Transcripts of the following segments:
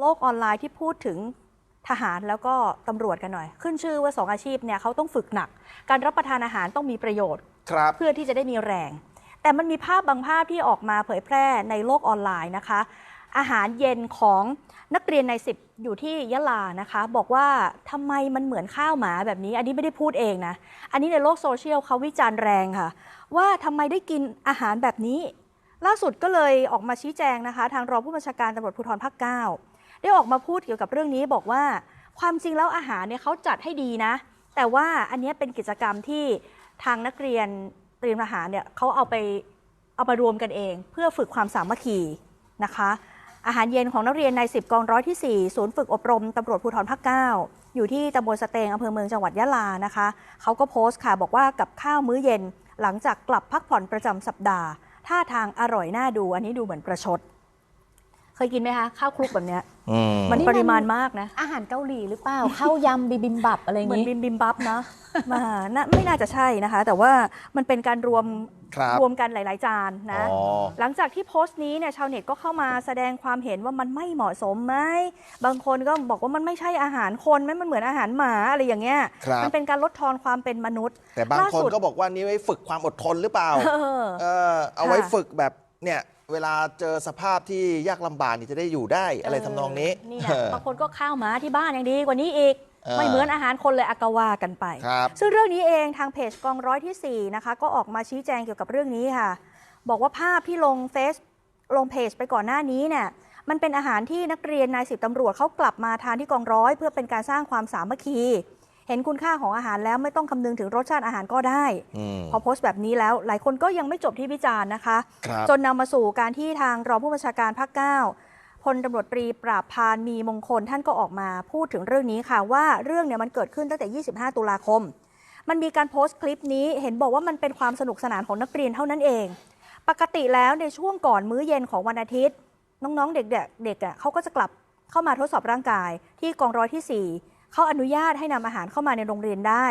โลกออนไลน์ที่พูดถึงทหารแล้วก็ตำรวจกันหน่อย ขึ้นชื่อว่าสองอาชีพเนี่ยเขาต้องฝึกหนัก การรับประทานอาหารต้องมีประโยชน์ครับเพื่อที่จะได้มีแรง แต่มันมีภาพบางภาพที่ออกมาเผยแพร่ในโลกออนไลน์นะคะ อาหารเย็นของนักเรียนในสิบอยู่ที่ยะลานะคะ บอกว่าทำไมมันเหมือนข้าวหมาแบบนี้ อันนี้ไม่ได้พูดเองนะ อันนี้ในโลกโซเชียลเขาวิจารณ์แรงค่ะ ว่าทำไมได้กินอาหารแบบนี้ ล่าสุดก็เลยออกมาชี้แจงนะคะ ทางรองผู้บัญชาการตำรวจภูธรภาค9 ได้ออกมาพูดเกี่ยวกับเรื่องนี้บอกว่า ความจริงแล้วอาหารเนี่ยเขาจัดให้ดีนะ แต่ว่าอันนี้เป็นกิจกรรมที่ทางนักเรียนเตรียมทหารเนี่ยเขาเอาไปเอามารวมกันเอง เพื่อฝึกความสามัคคีนะคะ อาหารเย็นของนักเรียนใน 10 กองร้อยที่ 4 ศูนย์ฝึกอบรมตำรวจภูธรภาค9อยู่ที่ตำบลสเตงอำเภอเมืองจังหวัดยะลานะคะเขาก็โพสต์ค่ะบอกว่ากับข้าวมื้อเย็นหลังจากกลับพักผ่อนประจำสัปดาห์ ท่าทางอร่อยน่าดู อันนี้ดูเหมือนประชด เคยกินไหมคะข้าวคลุกแบบเนี้ยอืมมันนี่มันปริมาณมากนะ อาหารเกาหลีหรือเปล่า ข้าวยำบิบิมบับอะไรอย่างเหมือนบิงี้มบิมบับนะ มาน่าไม่น่าจะใช่นะคะ แต่ว่ามันเป็นการรวมครับรวมกันหลาย ๆ จานนะ อ๋อ หลังจากที่โพสต์นี้เนี่ยชาวเน็ตก็เข้ามาแสดงความเห็นว่ามันไม่เหมาะสมไหมบางคนก็บอกว่ามันไม่ใช่อาหารคนไหมมันเหมือนอาหารหมาอะไรอย่างเงี้ยครับ มันเป็นการลดทอนความเป็นมนุษย์แต่บางล่าคนสุด ก็บอกว่านี่ไว้ฝึกความอดทนหรือเปล่า เออเออเอาไว้ค่ะ ฝึกแบบเนี่ย เวลาเจอสภาพที่ยากลำบากนี่จะได้อยู่ได้อะไรทำนองนี้ นี่เอนะอบางคนก็ข้าวหมาที่บ้านยังดีกว่านี้อีก เออไม่เหมือนอาหารคนเลยอากาวากันไป ครับ ซึ่งเรื่องนี้เองทางเพจกองร้อยที่ 4 นะคะ ก็ออกมาชี้แจงเกี่ยวกับเรื่องนี้ค่ะ บอกว่าภาพที่ลงเฟซลงเพจไปก่อนหน้านี้เนี่ยมันเป็นอาหารที่นักเรียนนายสิบตำรวจเขากลับมาทานที่กองร้อย เพื่อเป็นการสร้างความสามัคคี เห็นคุณค่าของอาหารแล้วไม่ต้องคำนึงถึงรสชาติอาหารก็ได้อืมพอโพสต์แบบนี้แล้ว หลายคนก็ยังไม่จบที่วิจารณ์นะคะครับจนนำมาสู่การที่ทางรองผู้บัญชาการภาคเก้าพลตำรวจตรีปราบพานมีมงคลท่านก็ออกมาพูดถึงเรื่องนี้ค่ะ ว่าเรื่องเนี่ยมันเกิดขึ้นตั้งแต่ 25 ตุลาคม มันมีการโพสต์คลิปนี้เห็นบอกว่ามันเป็นความสนุกสนานของนักเรียนเท่านั้นเอง ปกติแล้วในช่วงก่อนมื้อเย็นของวันอาทิตย์ น้องๆเด็กๆเด็กอะเขาก็จะกลับเข้ามาทดสอบร่างกายที่กองร้อยที่ 4 เขาอนุญาตให้นำอาหารเข้ามาในโรงเรียนได้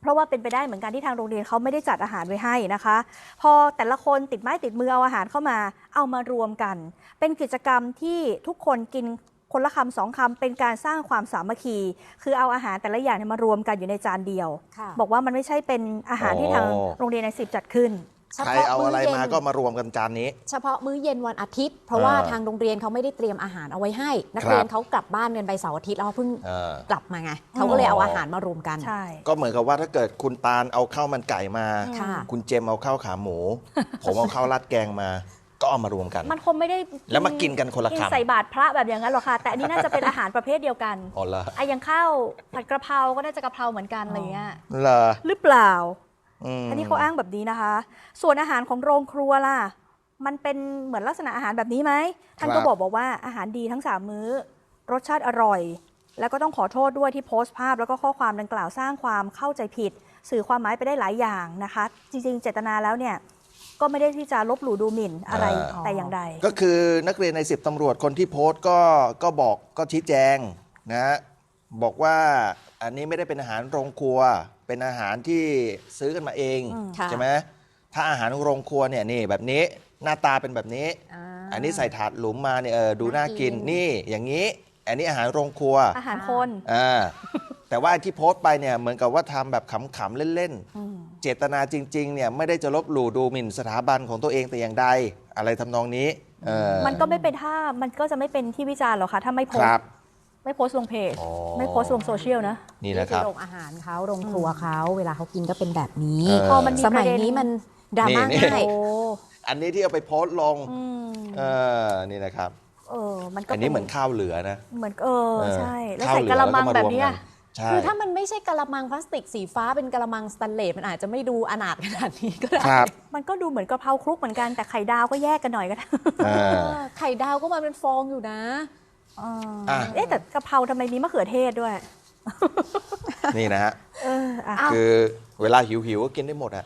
เพราะว่าเป็นไปได้เหมือนกันที่ทางโรงเรียนเขาไม่ได้จัดอาหารไว้ให้นะคะ พอแต่ละคนติดไม้ติดมือเอาอาหารเข้ามา เอามารวมกัน เป็นกิจกรรมที่ทุกคนกินคนละคำสองคำเป็นการสร้างความสามัคคี คือเอาอาหารแต่ละอย่างเนี่ยมารวมกันอยู่ในจานเดียวค่ะบอกว่ามันไม่ใช่เป็นอาหารที่ทางอ๋อโรงเรียนในสิบจัดขึ้นเฉ ใครพาะเอามื้อะไรอเย็นมาก็มารวมกันจานนี้ เฉพาะมื้อเย็นวันอาทิตย์ เพราะว่าอ่าทางโรงเรียนเขาไม่ได้เตรียมอาหารเอาไว้ให้ นักครับเรียนเขากลับบ้านกันไปเสาร์อาทิตย์แล้วเขาเพิ่งเออกลับมาไงเขาก็เลยเอาอาหารมารวมกันใช่ก็เหมือนกับว่าถ้าเกิดคุณตาลเอาข้าวมันไก่มาค่ะคุณเจมเอาข้าวขาหมู ผมเอาข้าวราดแกงมาก็เอามารวมกัน มันคงไม่ได้ แล้วมากินกันคนละกินคำใส่บาตรพระแบบอย่างนั้นหรอกค่ะ แต่อันนี้น่าจะเป็นอาหารประเภทเดียวกันอ๋อเหรอไอ้อยังข้าวผัดกระเพราก็น่าจะกระเพราเหมือนกันอะไรเงี้ยเหรอหรือเปล่าม อันนี้เขาอ้างแบบนี้นะคะ ส่วนอาหารของโรงครัวล่ะ มันเป็นเหมือนลักษณะอาหารแบบนี้ไหม ท่านก็บอกบอกว่าอาหารดีทั้ง 3 มื้อ รสชาติอร่อย แล้วก็ต้องขอโทษด้วยที่โพสต์ภาพ แล้วก็ข้อความดังกล่าวสร้างความเข้าใจผิด สื่อความหมายไปได้หลายอย่างนะคะ จริงๆ เจตนาแล้วเนี่ยก็ไม่ได้ที่จะลบหลู่ดูหมิ่นอะไรอ่าแต่อย่างใด ก็คือนักเรียนในสิบตำรวจคนที่โพสต์ก็ก็บอกก็ชี้แจงนะบอกว่าอันนี้ไม่ได้เป็นอาหารโรงครัว เป็นอาหารที่ซื้อกันมาเองอืมค่ะ ใช่ไหมถ้าอาหารโรงครัวเนี่ยนี่แบบนี้หน้าตาเป็นแบบนี้าอันนี้ใส่ถาดหลุมมาเนี่ยเออดูน่าน่ากิกินน นี่อย่างนี้ อันนี้อาหารโรงครัวอาหารคน อ่าแต่ว่าที่โพสต์ไปเนี่ยเหมือนกับว่าทำแบบขำๆเล่นอืมๆเจตนาจริงๆเนี่ยไม่ได้จะลบหลู่ดูหมิ่นสถาบันของตัวเองแต่อย่างใด อะไรทำนองนี้เออ มันก็ไม่เป็นท่ามันก็จะไม่เป็นที่วิจารณ์หรอกค่ะ ถ้าไม่โพคสรับ ต์ ไม่โพสต์ลงเพจ อ๋อ ไม่โพสต์ลงโซเชียลนะ นี่นะครับอโรงอาหารเขาโรงครัวเขาเวลาเขากินก็เป็นแบบนี้ เออพอมันมีสปมัระยเด็น นี้มันดราม่านี่ง่ายโอ้อันนี้ที่เอาไปโพสต์ลงอืมเออนี่นะครับ เออมันก็อันนี้เหมือนข้าวเหลือนะเหมือนเออเออใช่ แล้วข้าวใส่เหลืกะละมังก็าแบบรวมเนี้ยกันใช่คือถ้ามันไม่ใช่กะละมังพลาสติกสีฟ้าเป็นกะละมังสแตนเลสมันอาจจะไม่ดูอนาถขนาดนี้ก็ได้ครับมันก็ดูเหมือนกะเพราคลุกเหมือนกันแต่ไข่ดาวก็แยกกันหน่อยก็ได้เอเอออไข่ดาวก็มาเป็นฟองอยู่นะ อะเอ๊ะแต่กะเพราทำไมมีมะเขือเทศด้วย นี่นะฮะ เอออะอ้าวคือเวลาหิวๆก็กินได้หมดอะ